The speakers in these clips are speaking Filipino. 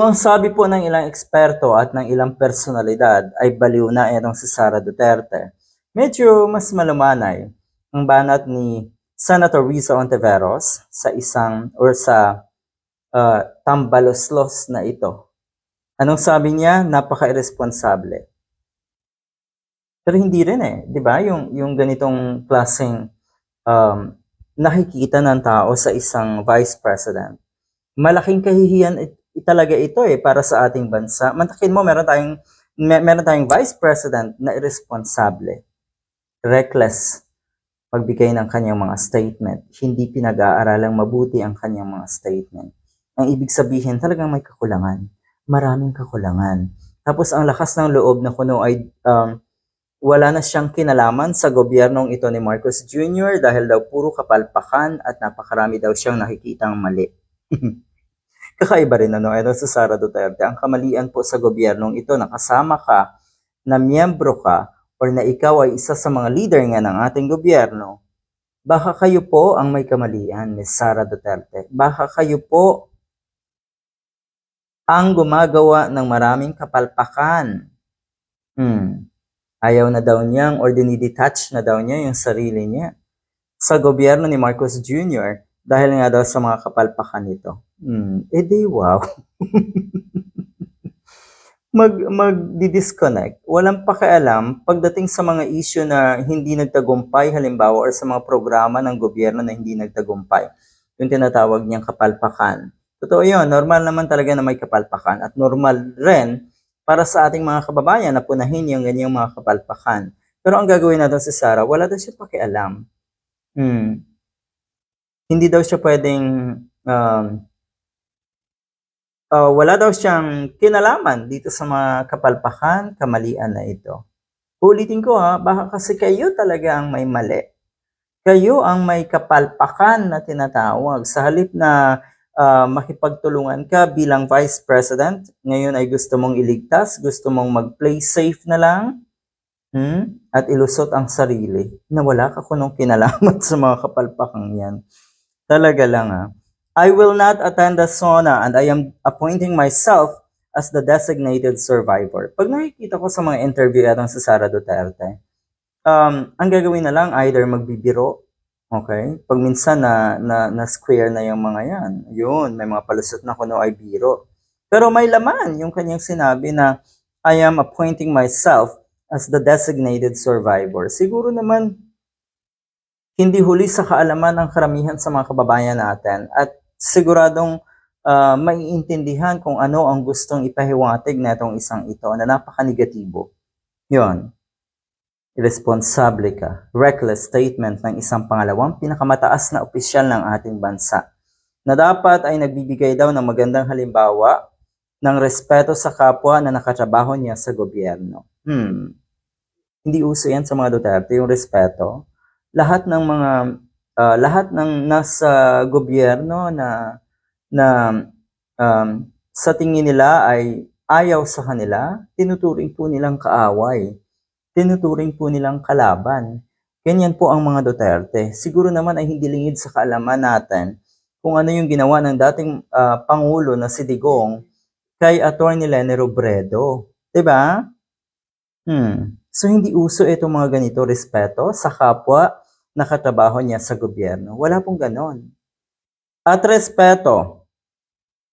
Kung ang sabi po ng ilang eksperto at ng ilang personalidad ay baliw na itong si Sara Duterte, medyo mas malumanay ang banat ni Senator Risa Ontiveros sa isang or sa uh, tambaloslos na ito. Anong sabi niya? Napaka-irresponsable. Pero hindi rin eh, 'di ba? Yung yung ganitong klaseng um, nakikita ng tao sa isang vice president. Malaking kahihiyan it- talaga ito eh para sa ating bansa. Mantakin mo meron tayong mer- meron tayong vice president na irresponsable, reckless pagbigay ng kanyang mga statement, hindi pinag-aaralang mabuti ang kanyang mga statement. Ang ibig sabihin, talagang may kakulangan. Maraming kakulangan. Tapos ang lakas ng loob na kuno ay um, wala na siyang kinalaman sa gobyernong ito ni Marcos Jr. dahil daw puro kapalpakan at napakarami daw siyang nakikitang mali. Kakaiba rin ano, ito sa Sara Duterte. Ang kamalian po sa gobyernong ito, nakasama ka, na miyembro ka, or na ikaw ay isa sa mga leader nga ng ating gobyerno, baka kayo po ang may kamalian, Ms. Sara Duterte. Baka kayo po ang gumagawa ng maraming kapalpakan. Hmm. Ayaw na daw niyang or dinidetach na daw niya yung sarili niya sa gobyerno ni Marcos Jr. dahil nga daw sa mga kapalpakan nito. Hmm. Eh di wow. mag magdi-disconnect. Walang pakialam pagdating sa mga issue na hindi nagtagumpay halimbawa or sa mga programa ng gobyerno na hindi nagtagumpay. Yung tinatawag niyang kapalpakan. Totoo yun, normal naman talaga na may kapalpakan at normal rin para sa ating mga kababayan na punahin yung ganyang mga kapalpakan. Pero ang gagawin natin si Sarah, wala daw siya pakialam. Hmm. Hindi daw siya pwedeng um, uh, wala daw siyang kinalaman dito sa mga kapalpakan, kamalian na ito. Ulitin ko ha, baka kasi kayo talaga ang may mali. Kayo ang may kapalpakan na tinatawag. Sa halip na uh, makipagtulungan ka bilang vice president, ngayon ay gusto mong iligtas, gusto mong mag-play safe na lang, hmm? at ilusot ang sarili na wala ka kunong kinalaman sa mga kapalpakang yan. Talaga lang ha. I will not attend the SONA and I am appointing myself as the designated survivor. Pag nakikita ko sa mga interview atong sa Sara Duterte, um, ang gagawin na lang either magbibiro, okay? Pag minsan na, na, na square na yung mga yan, yun, may mga palusot na kuno ay biro. Pero may laman yung kanyang sinabi na I am appointing myself as the designated survivor. Siguro naman hindi huli sa kaalaman ng karamihan sa mga kababayan natin at siguradong uh, maiintindihan kung ano ang gustong ipahiwatig na itong isang ito na napaka-negatibo. Yun. Irresponsable ka. Reckless statement ng isang pangalawang pinakamataas na opisyal ng ating bansa na dapat ay nagbibigay daw ng magandang halimbawa ng respeto sa kapwa na nakatrabaho niya sa gobyerno. Hmm. Hindi uso yan sa mga Duterte, yung respeto. Lahat ng mga uh, lahat ng nasa gobyerno na na um, sa tingin nila ay ayaw sa kanila, tinuturing po nilang kaaway. Tinuturing po nilang kalaban. Ganyan po ang mga Duterte. Siguro naman ay hindi lingid sa kaalaman natin kung ano yung ginawa ng dating uh, Pangulo na si Digong kay Atty. Lene Robredo. ba? Diba? Hmm. So hindi uso itong mga ganito respeto sa kapwa nakatrabaho niya sa gobyerno. Wala pong ganon. At respeto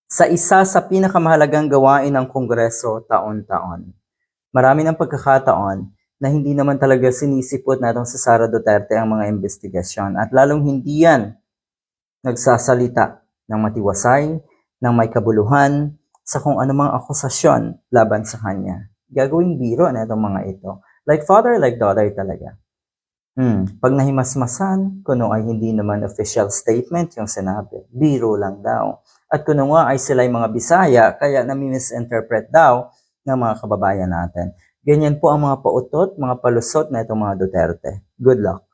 sa isa sa pinakamahalagang gawain ng Kongreso taon-taon. Marami ng pagkakataon na hindi naman talaga sinisipot natong sa Sara Duterte ang mga investigasyon at lalong hindi yan nagsasalita ng matiwasay, ng may kabuluhan, sa kung anumang akusasyon laban sa kanya. Gagawing biro na itong mga ito. Like father, like daughter talaga. Hmm. Pag nahimasmasan, kuno ay hindi naman official statement yung sinabi. Biro lang daw. At kuno nga ay sila mga Bisaya, kaya nami-misinterpret daw ng mga kababayan natin. Ganyan po ang mga pautot, mga palusot na itong mga Duterte. Good luck.